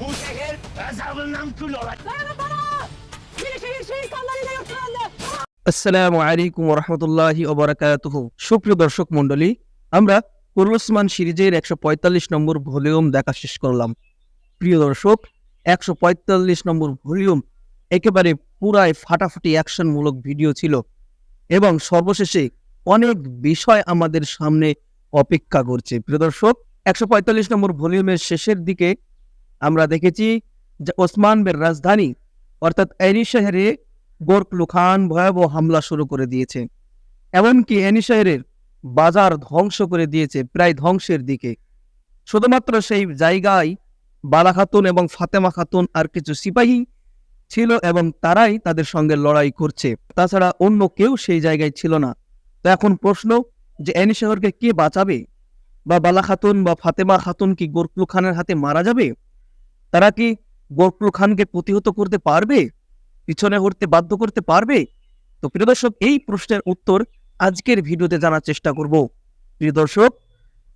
Bu şehir gazabından kül olacak. আসসালামু আলাইকুম রহমতুল্লাহি ওবরাকাতুহ সুপ্রিয় দর্শক মণ্ডলী আমরা কুরুল ওসমান সিরিজের একশো পঁয়তাল্লিশ নম্বর ভলিউম দেখা শেষ করলাম প্রিয় দর্শক একশো পঁয়তাল্লিশ নম্বর ভলিউম একেবারে পুরাই ফাটাফাটি অ্যাকশনমূলক ভিডিও ছিল এবং সর্বশেষে অনেক বিষয় আমাদের সামনে অপেক্ষা করছে প্রিয় দর্শক একশো পঁয়তাল্লিশ নম্বর ভলিউমের শেষের দিকে আমরা দেখেছি যে ওসমানবের রাজধানী, অর্থাৎ এনি শহরে গোরকলু খান ভয়াবহ হামলা শুরু করে দিয়েছে। এমনকি এনি শহরের বাজার ধ্বংস করে দিয়েছে প্রায় ধ্বংসের দিকে। শুধুমাত্র সেই জায়গায় বালা খাতুন এবং ফাতেমা খাতুন আর কিছু সিপাহী ছিল এবং তারাই তাদের সঙ্গে লড়াই করছে। তাছাড়া অন্য কেউ সেই জায়গায় ছিল না। তো এখন প্রশ্ন যে এনি শহরকে কে বাঁচাবে? বা বালা খাতুন বা ফাতেমা খাতুন কি গোরকলু খানের হাতে মারা যাবে? তারা কি গোরকলু খানকে প্রতিহত করতে পারবে? পিছনে হটতে বাধ্য করতে পারবে? তো প্রিয় দর্শক, এই প্রশ্নের উত্তর আজকের ভিডিওতে জানার চেষ্টা করব। প্রিয় দর্শক,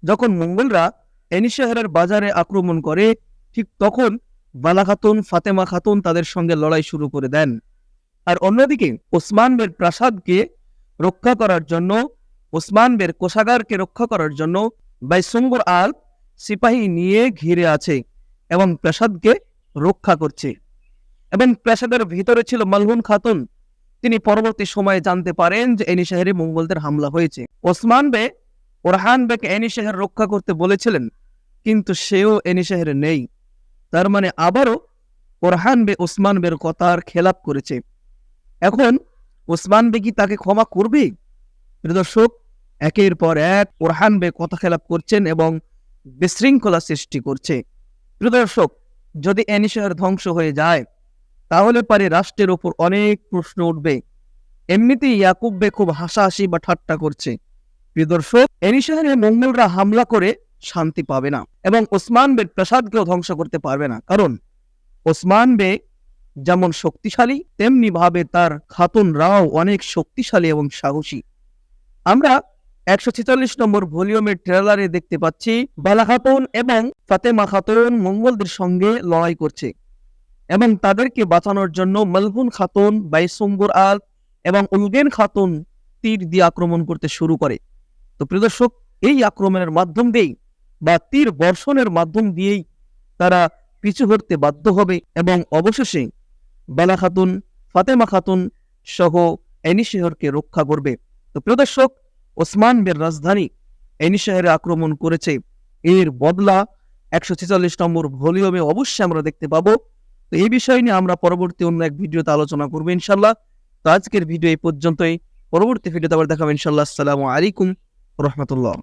যখন মঙ্গলরা এনি বাজারে আক্রমণ করে, ঠিক তখন বালা খাতুন, ফাতেমা খাতুন তাদের সঙ্গে লড়াই শুরু করে দেন। আর অন্যদিকে ওসমান বের প্রাসাদকে রক্ষা করার জন্য, ওসমান বের কোষাগারকে রক্ষা করার জন্য বাইসুম্বর আল সিপাহী নিয়ে ঘিরে আছে। এবং প্রাসাদকে রক্ষা করছে। এবং প্রাসাদের ভিতরে ছিল মালহুন খাতুন। তিনি পরবর্তী সময়ে জানতে পারেন যে এনি শহরে মঙ্গলদের হামলা হয়েছে। ওসমান বে, ওরহান বেকে এনি শহর রক্ষা করতে বলেছিলেন, কিন্তু সেও এনি শহরে নেই। তার মানে আবারও ওরহান বে ওসমান বের কথার খেলাপ করেছে। এখন ওসমান বে কি তাকে ক্ষমা করবে? দর্শক, একের পর এক ওরহান বে কথা খেলাপ করছেন এবং বিশৃঙ্খলা সৃষ্টি করছে। দর্শক, যদি এনি ধ্বংস হয়ে যায়, তাহলে পারে রাষ্ট্রের ওপর অনেক প্রশ্ন উঠবে। এমনিতেই ইয়াকুব বে খুব হাসাহাসি বা ঠাট্টা করছে। প্রিয় দর্শক মঙ্গলরা হামলা করে শান্তি পাবে না এবং ওসমান বের প্রাসাদকেও ধ্বংস করতে পারবে না। কারণ, ওসমান বে যেমন শক্তিশালী তেমনি ভাবে তার খাতুনরাও অনেক শক্তিশালী এবং সাহসী। আমরা একশো ছেচল্লিশ নম্বর ভলিউমের ট্রেলারে দেখতে পাচ্ছি বালা খাতুন এবং ফাতেমা খাতুন মঙ্গলদের সঙ্গে লড়াই করছে এবং তাদেরকে বাঁচানোর জন্য খাতুন আল এবং উলগেন খাতুন তীর দিয়ে আক্রমণ করতে শুরু করে। তো প্রিয়দর্শক এই আক্রমণের মাধ্যম দিয়েই বা তীর বর্ষণের মাধ্যম দিয়েই তারা পিছু হটতে বাধ্য হবে এবং অবশেষে বেলা খাতুন, ফাতেমা খাতুন সহ এনি শহরকে রক্ষা করবে। তো প্রিয়দর্শক ওসমান বের রাজধানী এনি শহরে আক্রমণ করেছে। এর বদলা একশো ছেচল্লিশ নম্বর ভলিউমে অবশ্যই আমরা দেখতে পাবো। তো এই বিষয় নিয়ে আমরা পরবর্তী অন্য এক ভিডিওতে আলোচনা করব ইনশাল্লাহ। তো আজকের ভিডিও এই পর্যন্তই। পরবর্তী ভিডিওতে আবার দেখাবো ইনশাল্লাহ। আসসালামু আলাইকুম রহমতুল্লাহ।